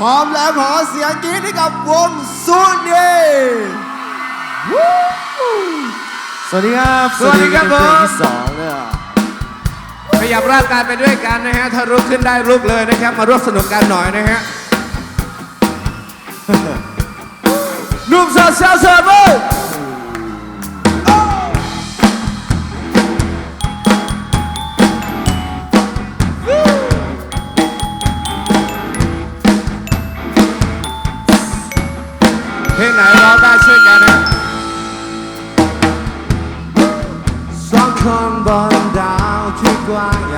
พร้อมแล้วขอเสียงกรี๊ดให้กับวงซูนเดสวัสดีครับ สวัสดีครับผม สองเนี่ยขยับร่างกายไปด้วยกันนะฮะ ถ้ารุกขึ้นได้ลุกเลยนะครับ มาร่วมสนุกกันหน่อยนะฮะ นุ่มสาวสาเซอร์เวอ บนดาวที่กว้างใหญ่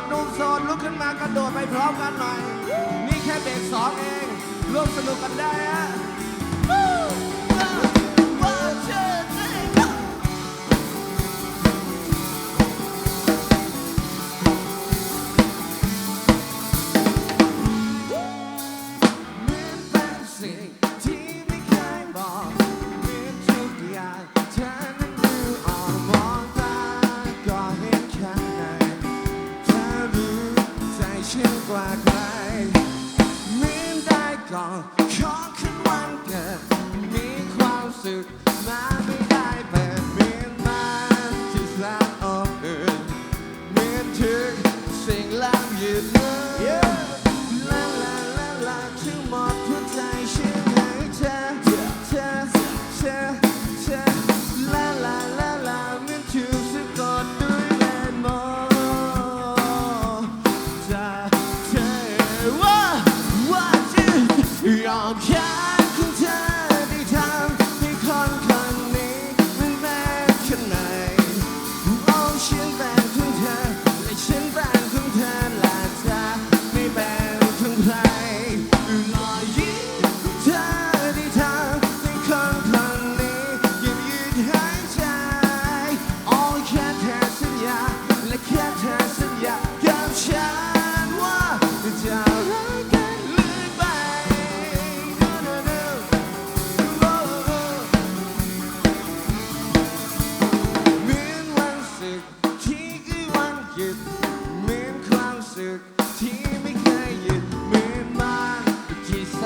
ดนุ่มโสดลุกขึ้นมากระโดดไปพร้อมกันหน่อยนี่แค่เบรกสองเองร่วมสนุกกันได้ฮะ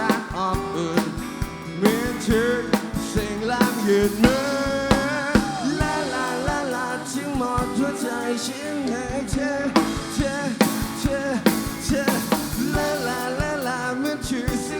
cách âm ơn miền trung sing làm Việt Nam la la la la tiếng mõ chúa chạy xin hãy che che che che la la la la miền trung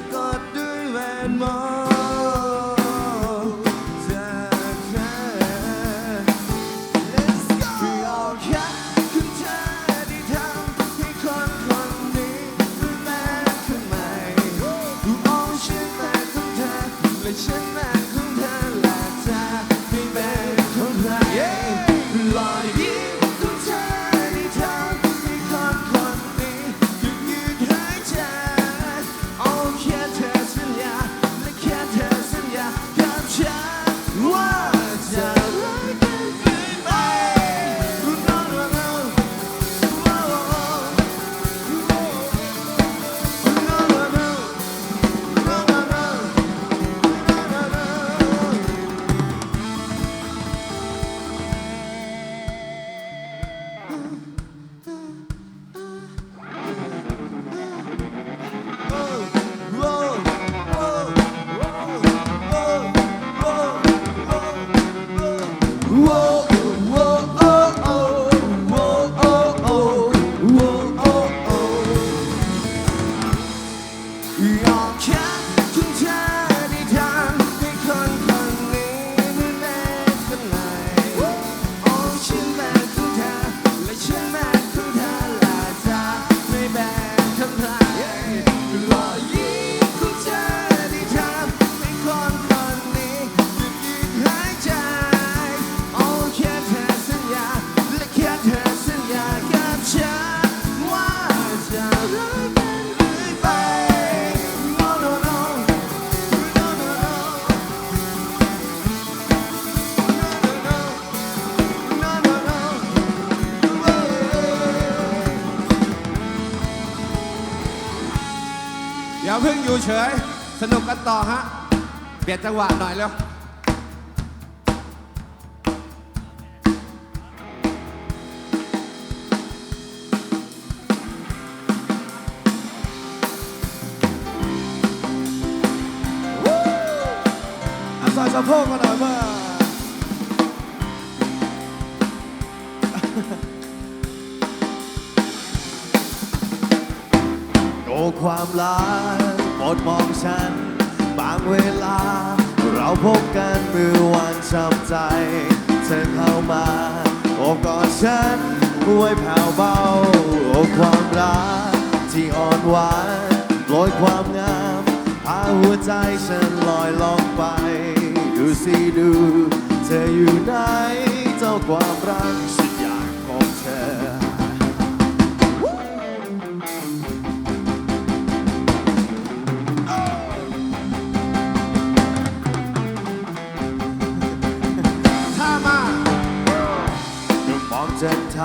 เฉย สนุกกันต่อฮะเปลี่ยนจังหวะหน่อยแล้วใส่สะโพกมาหน่อยว่าโอความลับ ดมองฉัน บางเวลา เราพบกันเมื่อวันช้ำใจ เธอเข้ามา โอบกอดฉันห้วยแผ่วเบา โอบความรักที่อ่อนหวานโปรยความงามพาหัวใจฉันลอยลองไป ดูสิดู เธออยู่ไหนเจ้าความรัก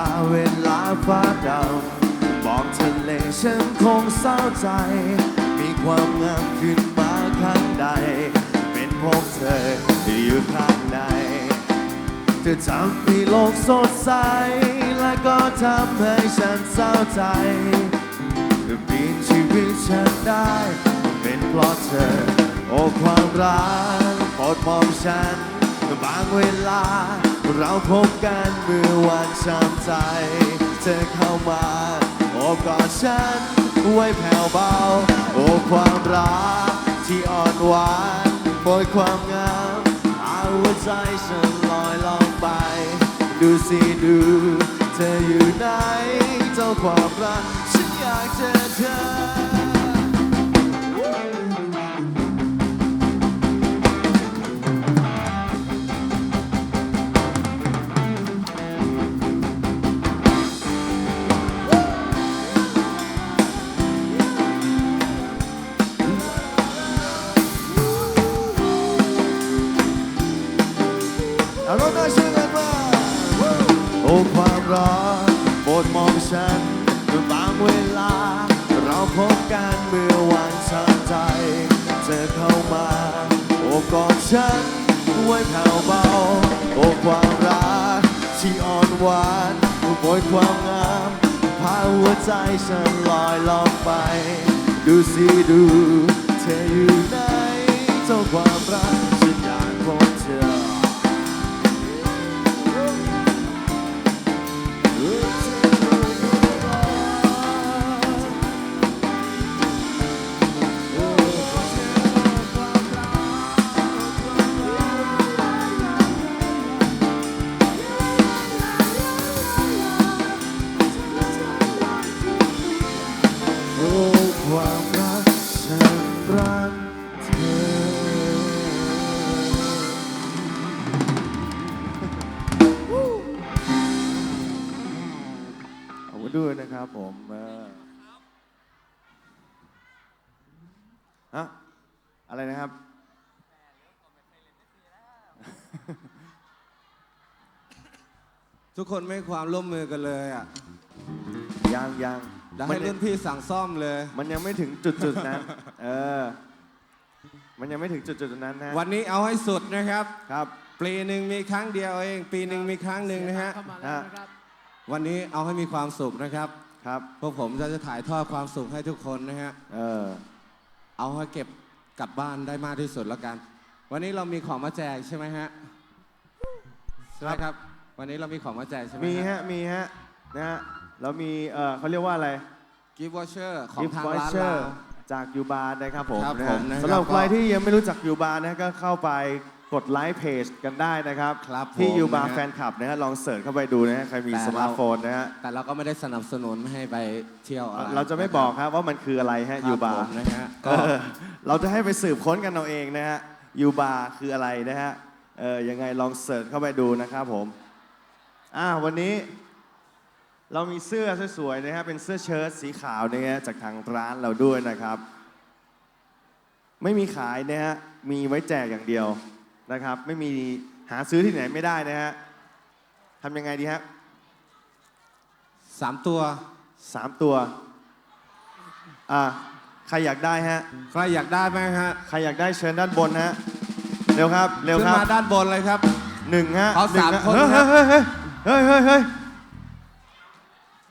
าเวลาฟ้าดำบอกทะเลฉันคงเศร้าใจ มีความงามขึ้นมาข้างใด เป็นพวกเธอที่อยู่ข้างในเธอทำให้โลกสดใส และก็ทำให้ฉันเศร้าใจเธอเปลี่ยนชีวิตฉันได้ เป็นเพราะเธอ โอ้ความรักโปรดมองฉันบางเวลา เราพบกันเมื่อวันช้ำใจ เธอเข้ามาโอบกอดฉันไว้แผ่วเบา โอ้ความรักที่อ่อนหวานโปรยความงามเอาหัวใจฉันลอยล่องไป ดูสิดู เธออยู่ไหน เจ้าความรักฉันอยากเจอเธอ เอาราหน้าชื่อกันมาโอ้ความรักโปรดมองฉันเมื่อบางเวลา เราพบกันเมื่อวันช้ำใจ เธอเข้ามาโอ้กอดฉันไว้แผ่วเบา โอ้ความรักที่อ่อนหวานโปรยความงามพาหัวใจฉันลอยล่องไป ดูสิดู เธออยู่ไหนเจ้าความรักฉันอยากพบเธอ คุณด้วยนะครับผมเออฮะอะไรนะครับ ทุกคนไม่ให้ความร่วมมือกันเลยอะยังยังแล้วมัให้นยัรุ่งนพี่สั่งซ่อมเลย มันยังไม่ถึงจุดจุดๆนั้น เออ มันยังไม่ถึงจุดจุดๆนั้นนะวันนี้เอาให้สุดนะครับ ครับ ปีหนึ่งมีครั้งเดียวเอง ปีหนึ่งมีครั้งหนึ่งนะฮะฮะวันนี้เอาให้มีความสุขนะครับ ครับ พวกผมจะจะถ่ายทอดความสุขให้ทุกคนนะฮะ เออ เอาให้เก็บกลับบ้านได้มากที่สุดแล้วกัน วันนี้เรามีของมาแจกใช่ไหมฮะ ใช่ไหมครับ วันนี้เรามีของมาแจกใช่ไหมมีฮะ มีฮะ นะฮะ เรามี เออเขาเรียกว่าอะไร กิฟต์วอเชอร์ของ Gift ทางร้าน voucher เรา จากยูบาร์นะครับผมครับนะผฮะมนะครับ สำหรับก็ใครที่ยังไม่รู้จักยูบาร์นะก็เข้าไป กดไลค์เพจกันได้นะครับ ครับที่ผมยูบาร์นะฮะ แฟนคลับนะฮะลองเสิร์ชเข้าไปดูนะฮะใครมีแต่สมาร์ทเราโฟนนะฮะแต่เราก็ไม่ได้สนับสนุนให้ไปเที่ยวอะไรเราจะไม่บอกครับว่ามันคืออะไรฮะคยูรับบาผร์มนะฮะเอก็อเราจะให้ไปสืบค้นกันเอาเองนะฮะยูบาร์คืออะไรนะฮะเออยังไงลองเสิร์ชเข้าไปดูนะครับผมอ่าวันนี้เรามีเสื้อสวยๆนะฮะเป็นเสื้อเชิ้ตสีขาวนะฮะจากทางร้านเราด้วยนะครับ ไม่มีขายนะฮะมีไว้แจกอย่างเดียว นะครับ ไม่มีหาซื้อที่ไหนไม่ได้นะฮะทำยังไงดีฮะสามตัว สามตัวอ่าใครอยากได้ฮะ ใครอยากได้ไหมฮะใครอยากได้เชิญด้านบนฮะ เร็วครับ เร็วขึ้นครับมาด้านบนเลยครับ หนึ่งฮะเอาหนึ่งสามฮะคนเฮ้ยครับเฮ้ยเฮ้ยเฮ้ยเฮ้ยเฮ้ย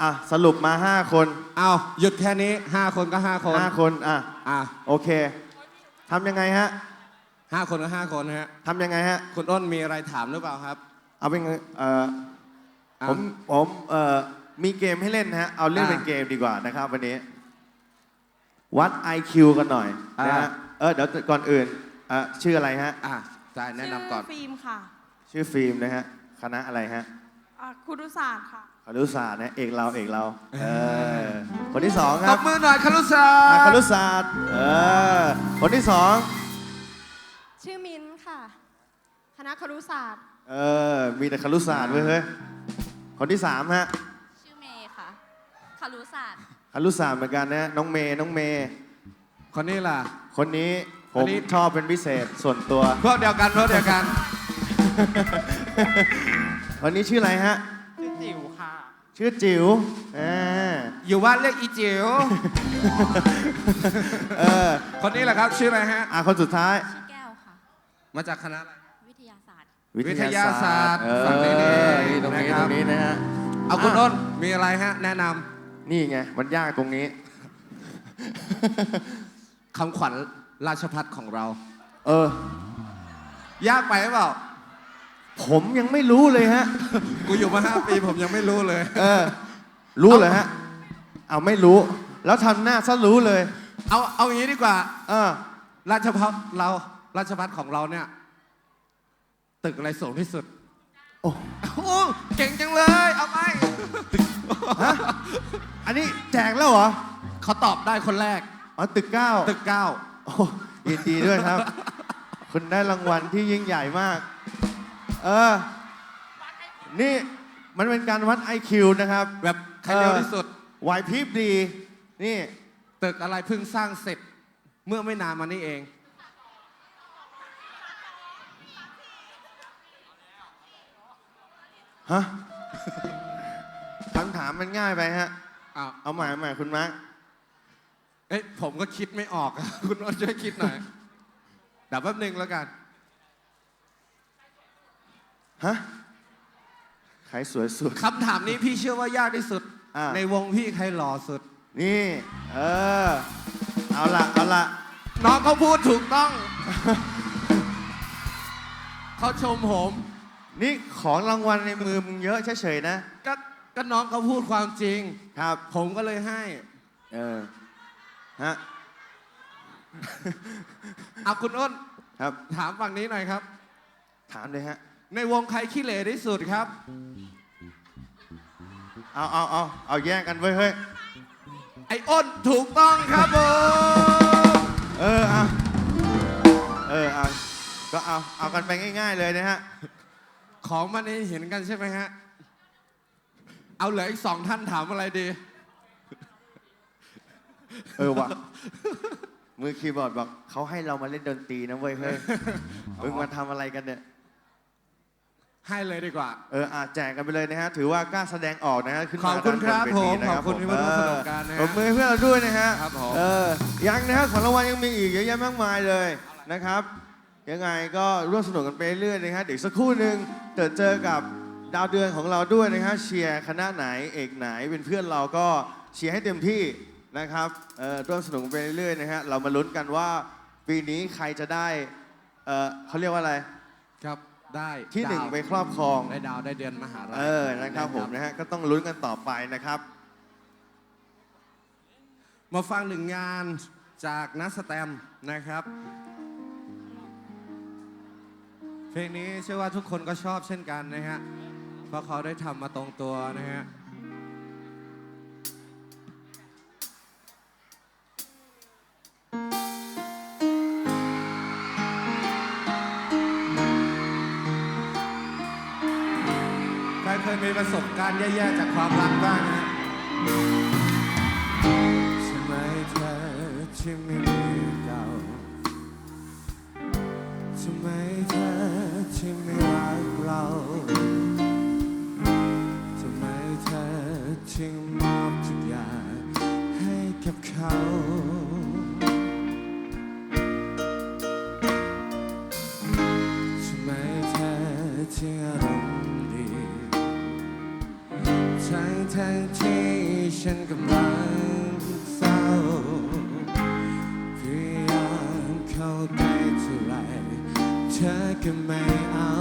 อะสรุปมาห้าคนเอาหยุดแค่นี้ 5 คนก็ 5 คนห้าคนอะ อะ โอเคทำยังไงฮะ ห้าคนก็ห้าคนฮะทำยังไงฮะ คุณอ้นมีอะไรถามหรือเปล่าครับ เอาเป็นไงเอ่ออะ ผมผมเอ่อมีเกมให้เล่นนะฮะ เอาเล่นอะเป็นเกมดีกว่านะครับ วันนี้ วัด IQ กันหน่อยนะฮะ อะเออเดี๋ยวก่อนอื่นเอ่อชื่ออะไรฮะ อะจ่ายแนะนำก่อน ชื่ฟิล์มค่ะชื่อฟิล์มนะฮะ คณะอะไรฮะ อ่าครุศาสตร์ค่ะ ครุศาสตร์นะเอกเราเอกเรา เออ คนที่สองคตรับ บมือหน่อยคารุศาอะสคตร์รุศาสตร์ เออ คนที่สอง ชื่อมิ้นท์ค่ะ คณะครุศาสตร์ เออ มีแต่ครุศาสตร์เว้ยเฮ้ย คนที่สามฮะ ชื่อเมย์ค่ะคารุศาสตร์ครุศาสตร์เหมือนกันนะฮะน้องเมย์น้องเมย์ คนนี้ล่ะ คนนี้ผอัมนนี้ ชอบเป็นพิเศษส่วนตัว พวกเดียวกันพวกเดียวกัน คนนี้ชื่ออะไรฮะ ชื่อจิ๋วค่ะ ชื่อจิ๋วอ่าอยู่บ้านเรียกอีจิ๋วเออ คนนี้แหละครับ ชื่ออะไรฮะ อะคนสุดท้ายชื่อแก้วค่ะ มาจากคณะอะไร วิทยาศาสตร์ วิทยาศาสตร์เอฝั่งนี้นี่อเองนี่ตรงนี้นะครับตรงนี้นะฮะเอาคุณอ้นมีอะไรฮะ แนะนำนี่ไงมันยากตรงนี้ คำขวัญราชพัฒของเรา เออ ยากไปหรือเปล่า ผมยังไม่รู้เลยฮะ กูอยู่มาห้าปีผมยังไม่รู้เลย เออ รู้เลยฮะ เอาไม่รู้ แล้วทำหน้าซะรู้เลย เอาเอาอย่างนี้ดีกว่า เออ ราชพัฒเรา ราชพัฒของเราเนี่ย ตึกอะไรสูงที่สุด โอ้โอ้เก่งจังเลย เอาไปอันนี้แจกแล้วเหรอเขาตอบได้คนแรก อ๋อตึกเก้าตึกเก้าโอ้ยินดีด้วยครับ คุณได้รางวัลที่ยิ่งใหญ่มาก เออ นี่มันเป็นการวัด IQ นะครับ แบบใครเร็วที่สุดไหวพริบดี นี่ ตึกอะไรเพิ่งสร้างเสร็จ เมื่อไม่นานมานี้เอง ฮะคำถามมันง่ายไปฮะ อ้าวเอาใหม่เอาใหม่คุณมาร์คเอ้ยผมก็คิดไม่ออกคุณอ้นช่วยคิดหน่อยเดี๋ยวแป๊บหนึงแล้วกัน ฮะใครสวยสุด คำถามนี้พี่เชื่อว่ายากที่สุด อ่า ในวงพี่ใครหล่อสุด นี่ เออ เอาละเอาละน้องเขาพูดถูกต้อง เขาชมผม นี่ของรางวัลในมือมึงเยอะเฉยๆนะ ก็ก็น้องเขาพูดความจริง ครับ ผมก็เลยให้ เออ ฮะ เอาคุณอ้นครับ ถามฝั่งนี้หน่อยครับ ถามเลยฮะ ในวงใครขี้เหร่ที่สุดครับ เอาเอาเอาเอาแย่งกันไว้ยเฮ้ย ไอ้อ้นถูกต้องครับผมเออเอาเออเอาก็เอา เอากันไปง่าย ๆ เลยนะฮะ ของมันให้เห็นกันใช่ไหมฮะ เอาเหลืออีกสองท่านถามอะไรดี เออว่ะมือคีย์บอร์ดบอกเขาให้เรามาเล่นดนตรีนะเว้ยเฮ้ยมึงมาทำอะไรกันเนี่ย ให้เลยดีกว่า เอออาแจกกันไปเลยนะฮะ ถือว่ากล้าแสดงออกนะฮะขึ้นขมาอบคุณครับด้านนเวทีนะผมขอบคุณที่มาร่วมสนุกกันนะฮะเออปรบมือให้เพื่อนเราด้วยนะฮะครับผม เออยังนะฮะของรางวัลยังมีอีกเยอะแยะมากมายเลยนะครับ ยังไงก็ร่วมสนุกกันไปเรื่อยๆนะฮะเดี๋ยวสักครู่หนึ่งเจอเจอกับดาวเดือนของเราด้วยนะฮะเชียร์คณะไหนเอกไหนเป็นเพื่อนเราก็เชียร์ให้เต็มที่นะครับเออร่วมสนุกกันไปเรื่อยๆนะฮะเรามาลุ้นกันว่าปีนี้ใครจะได้เออเขาเรียกว่าอะไรครับได้ที่หนึ่งดาวไปครอบครอง ได้ดาวได้เดือนมหาลัยเออ นะครับผมนะฮะ ก็ต้องลุ้นกันต่อไปนะครับ มาฟังหนึ่งงานจากนักสแตมป์นะครับ เพลงนี้เชื่อว่าทุกคนก็ชอบเช่นกันนะฮะ เพราะเขาได้ทำมาตรงตัวนะฮะใครเคยมีประสบการณ์แย่ๆจากความรักบ้างนะฮะใช่ไหมเธอที่ไม่มีเก่า ใช่ไมเธอที่ไม่รักเราใช่ไมเธอที่มอบทุกอย่างให้กับเขาใช่ไมเธอที่อารมณ์ดีทั้งทั้งที่ฉันกำลังเศร้าพยายามเข้าใกล้เท่าไร เธอก็ไม่เอา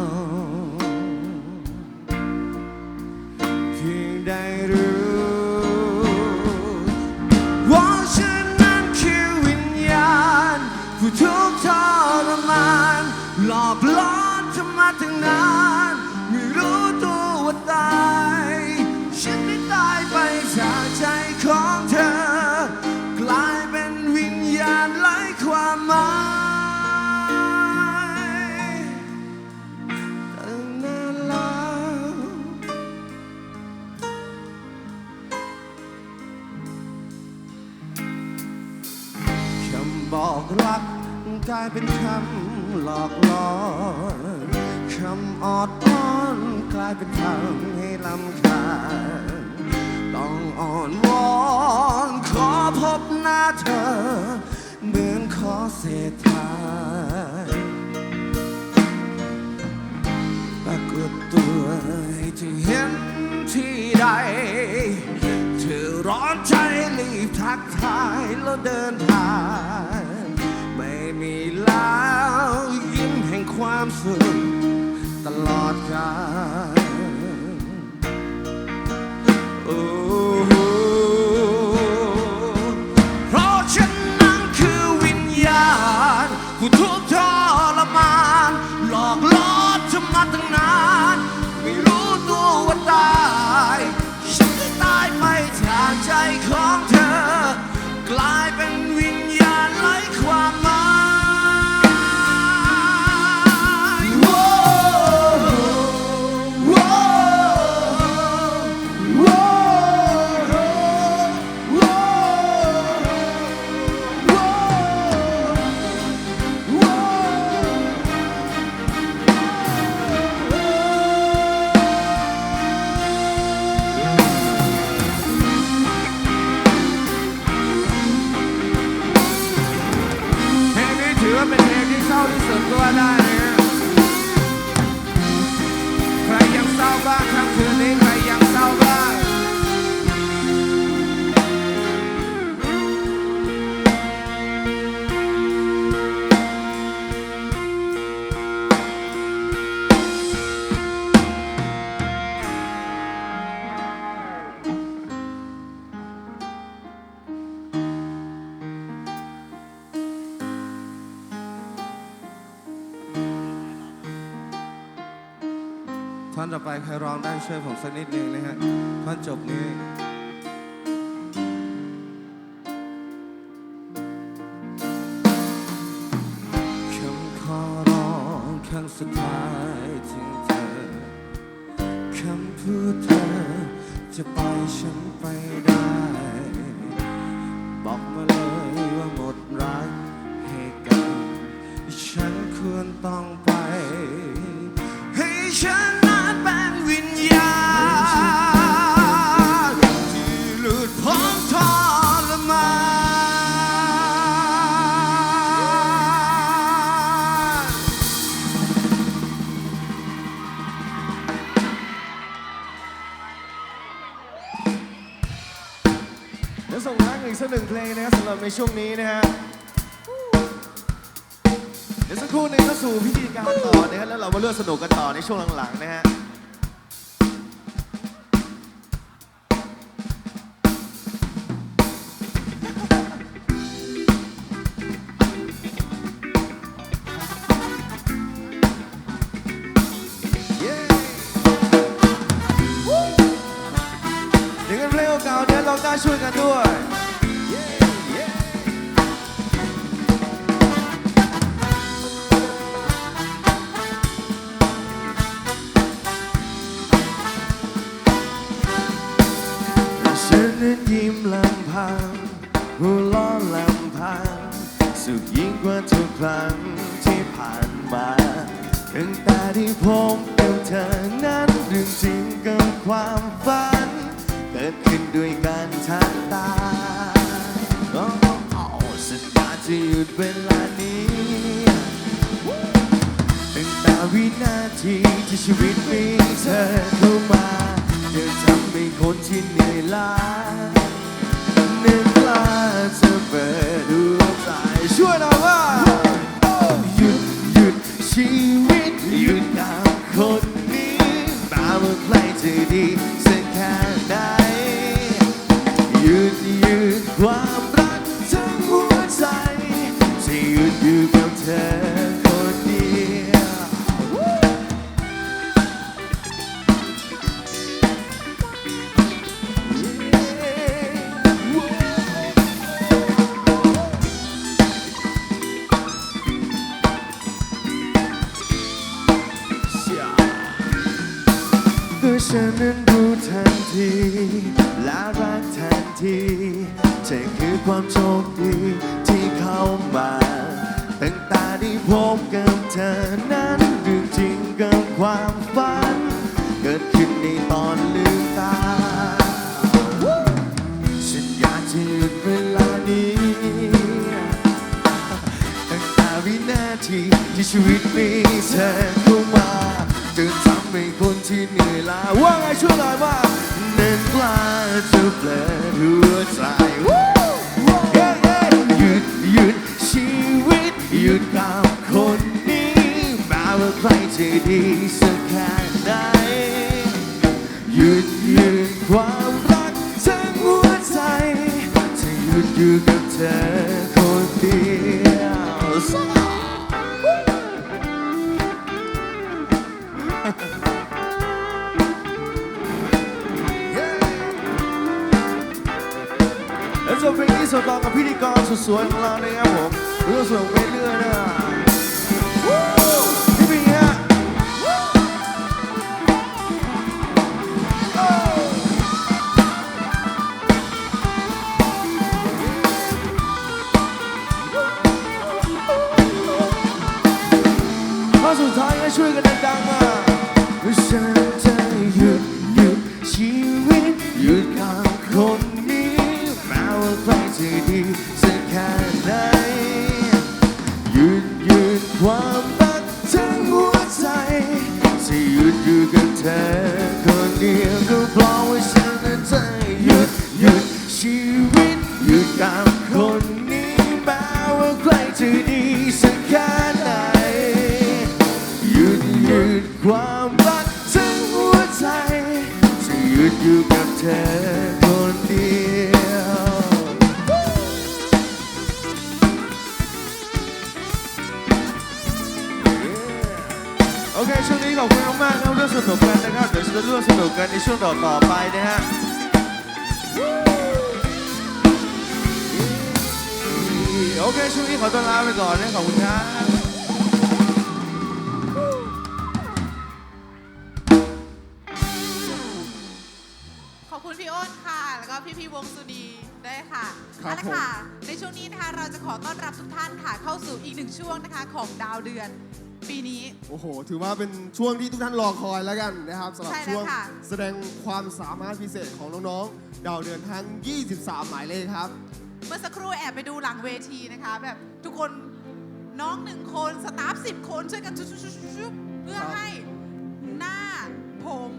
เพียงได้รู้ว่าฉันนั้นคือวิญญาณผู้ทุกข์ทรมานหลอกล่อเธอมาตั้งนานไม่รู้ กลายเป็นคำหลอกล่อคำออดอ้อนกลายเป็นคำให้ลำคาญต้องอ่อนวอนขอพบหน้าเธอเหมือนขอเศษทานปรากฏตัวให้เธอเห็นที่ใด เธอร้อนใจรีบทักทายแล้วเดินผ่าน แล้วยิ้มแห่งความสุขตลอดกาลโอ้เพราะฉันนั้นคือวิญญาณผู้ทุกข์ทรมาน หลอกล่อเธอมาตั้งนาน ไม่รู้ตัวว่าตาย ฉันได้ตายไปจากใจของเธอกลาย สักนิดนึงนะฮะท่อนจบนี้คำขอร้องครั้งสุดท้ายถึงเธอคำพูดเธอจะปล่อยฉันไปได้ บอกมาเลยว่าหมดรักให้กัน ฉันควรต้องไป ในช่วงนี้นะฮะ เดี๋ยวสักครู่หนึงเข้าสู่พิธีการต่อนะครับแล้วเรามาเลือกสนุกกันต่อในช่วงหลังๆนะฮะเย้เดี๋ยวกันเพลงเก่าๆเนี่ยวเราได้ช่วยกันด้วย บกับเธอนั้นเรื่องจริงกับความฝัน เกิดขึ้นในตอนลืมตา ฉันอยากจะหยุดเวลานี้ตั้งแต่วินาทีที่ชีวิตมีเธอเข้ามาจะทำให้คนที่เหนื่อยล้าว่าไงช่วยหน่อยว่านั้นกล้าจะเปลี่ยนหัวใจ ใครจะดีสักแค่ไหนหยุดหยุดความรักทั้งหัวใจจะหยุดอยู่กับเธอคนเดียวและจบเพลงนี้ส่งต่อกับพิธีกรสุดสวยของเรานะครับผมเรื่องส่วนไปเรื่อยนะ ช่วยกันดังๆอะ ดอยู่กับเธอคนเดียวโอเค ช่วงนี้ขอบคุณมากๆนะเรื่องสนุกกันนะครับ เดี๋ยวจะร่วมสนุกกันในช่วงต่อๆไปนะฮะโอเค ช่วงนี้ขอตัวลาไปก่อนนะ ขอบคุณครับ ค่ะครับเอาละค่ะ ในช่วงนี้นะคะเราจะขอต้อนรับทุกท่านค่ะเข้าสู่อีกหนึ่งช่วงนะคะของดาวเดือน ปีนี้ โอ้โห ถือว่าเป็นช่วงที่ทุกท่านรอคอยแล้วกันนะครับสำหรับใช่แล้วช่วงค่ะ แสดงความสามารถพิเศษของน้องๆ ดาวเดือนทั้ง 23 หมายเลขครับ เมื่อสักครู่แอบไปดูหลังเวทีนะคะ แบบทุกคนน้องหนึ่งคนสตาฟสิบคนช่วยกันชุบชุบชุบชุบเพื่อครับ ให้หน้าผม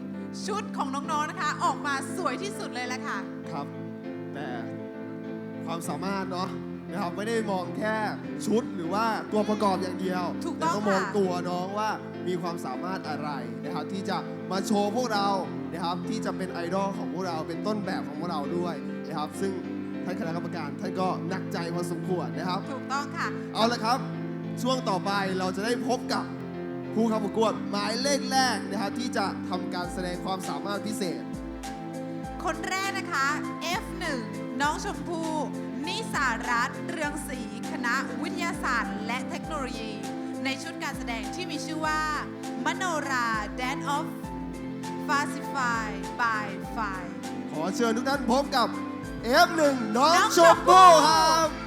ชุดของน้องๆนะคะ ออกมาสวยที่สุดเลยแหละค่ะ ครับแต่ ความสามารถเนาะนะครับไม่ได้มองแค่ชุดหรือว่าตัวประกอบอย่างเดียวถูกต้องแมองค่ะ ตัวน้องว่ามีความสามารถอะไรนะครับที่จะมาโชว์พวกเรานะครับที่จะเป็นไอดอลของพวกเราเป็นต้นแบบของพวกเราด้วยนะครับซึ่งท่านคณะกรรมการท่านก็หนักใจพอสมควรนะครับ ถูกต้องค่ะ เอาละครับ ช่วงต่อไปเราจะได้พบกับผู้เข้าประกวดหมายเลขแรกนะครับที่จะทำการแสดงความสามารถพิเศษ คนแรกนะคะ F1 น้องชมพู่นิสารัตน์เรืองศรีคณะวิทยาศาสตร์ และเทคโนโลยี ในชุดการแสดงที่มีชื่อว่า มโนรา Dance of Fasify by Fire ขอเชิญทุกท่านพบกับ F1 น้องน้องชมพู่พู่ครับ